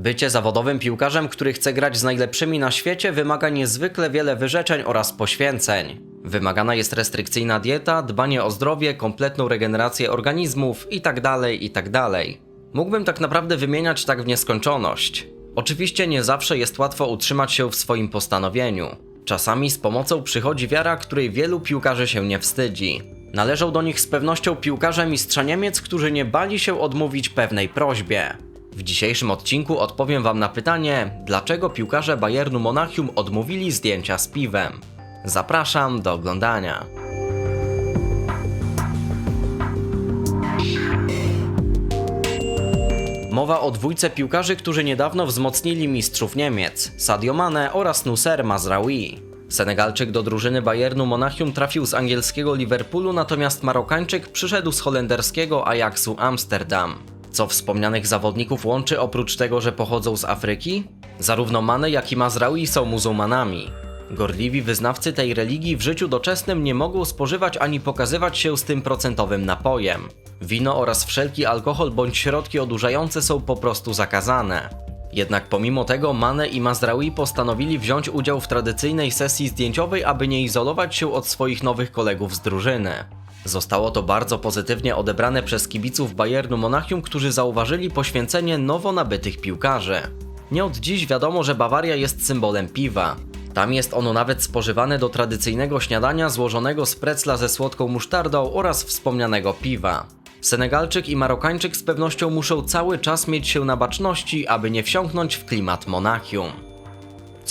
Bycie zawodowym piłkarzem, który chce grać z najlepszymi na świecie, wymaga niezwykle wiele wyrzeczeń oraz poświęceń. Wymagana jest restrykcyjna dieta, dbanie o zdrowie, kompletną regenerację organizmów itd. itd. Mógłbym tak naprawdę wymieniać tak w nieskończoność. Oczywiście nie zawsze jest łatwo utrzymać się w swoim postanowieniu. Czasami z pomocą przychodzi wiara, której wielu piłkarzy się nie wstydzi. Należą do nich z pewnością piłkarze mistrza Niemiec, którzy nie bali się odmówić pewnej prośbie. W dzisiejszym odcinku odpowiem Wam na pytanie, dlaczego piłkarze Bayernu Monachium odmówili zdjęcia z piwem. Zapraszam do oglądania. Mowa o dwójce piłkarzy, którzy niedawno wzmocnili mistrzów Niemiec, Sadio Mane oraz Nusser Mazraoui. Senegalczyk do drużyny Bayernu Monachium trafił z angielskiego Liverpoolu, natomiast Marokańczyk przyszedł z holenderskiego Ajaxu Amsterdam. Co wspomnianych zawodników łączy oprócz tego, że pochodzą z Afryki? Zarówno Mane, jak i Mazraoui są muzułmanami. Gorliwi wyznawcy tej religii w życiu doczesnym nie mogą spożywać ani pokazywać się z tym procentowym napojem. Wino oraz wszelki alkohol bądź środki odurzające są po prostu zakazane. Jednak pomimo tego Mane i Mazraoui postanowili wziąć udział w tradycyjnej sesji zdjęciowej, aby nie izolować się od swoich nowych kolegów z drużyny. Zostało to bardzo pozytywnie odebrane przez kibiców Bayernu Monachium, którzy zauważyli poświęcenie nowo nabytych piłkarzy. Nie od dziś wiadomo, że Bawaria jest symbolem piwa. Tam jest ono nawet spożywane do tradycyjnego śniadania złożonego z precla ze słodką musztardą oraz wspomnianego piwa. Senegalczyk i Marokańczyk z pewnością muszą cały czas mieć się na baczności, aby nie wsiąknąć w klimat Monachium.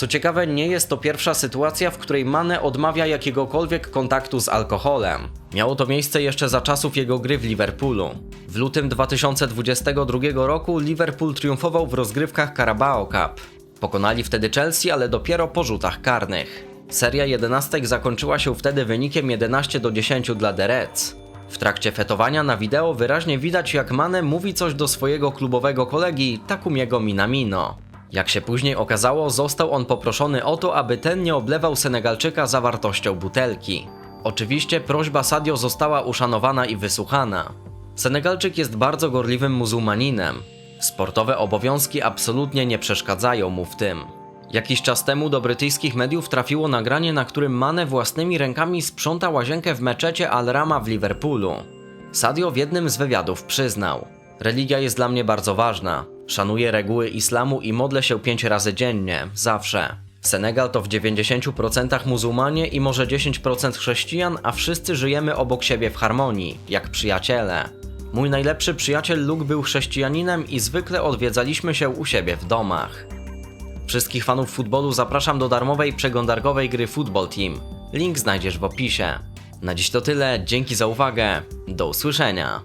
Co ciekawe, nie jest to pierwsza sytuacja, w której Mane odmawia jakiegokolwiek kontaktu z alkoholem. Miało to miejsce jeszcze za czasów jego gry w Liverpoolu. W lutym 2022 roku Liverpool triumfował w rozgrywkach Carabao Cup. Pokonali wtedy Chelsea, ale dopiero po rzutach karnych. Seria jedenastek zakończyła się wtedy wynikiem 11 do 10 dla The Reds. W trakcie fetowania na wideo wyraźnie widać jak Mane mówi coś do swojego klubowego kolegi Takumiego Minamino. Jak się później okazało, został on poproszony o to, aby ten nie oblewał Senegalczyka zawartością butelki. Oczywiście prośba Sadio została uszanowana i wysłuchana. Senegalczyk jest bardzo gorliwym muzułmaninem. Sportowe obowiązki absolutnie nie przeszkadzają mu w tym. Jakiś czas temu do brytyjskich mediów trafiło nagranie, na którym Mane własnymi rękami sprząta łazienkę w meczecie Al-Rama w Liverpoolu. Sadio w jednym z wywiadów przyznał: Religia jest dla mnie bardzo ważna. Szanuję reguły islamu i modlę się pięć razy dziennie, zawsze. Senegal to w 90% muzułmanie i może 10% chrześcijan, a wszyscy żyjemy obok siebie w harmonii, jak przyjaciele. Mój najlepszy przyjaciel Luke był chrześcijaninem i zwykle odwiedzaliśmy się u siebie w domach. Wszystkich fanów futbolu zapraszam do darmowej przeglądarkowej gry Football Team. Link znajdziesz w opisie. Na dziś to tyle, dzięki za uwagę, do usłyszenia.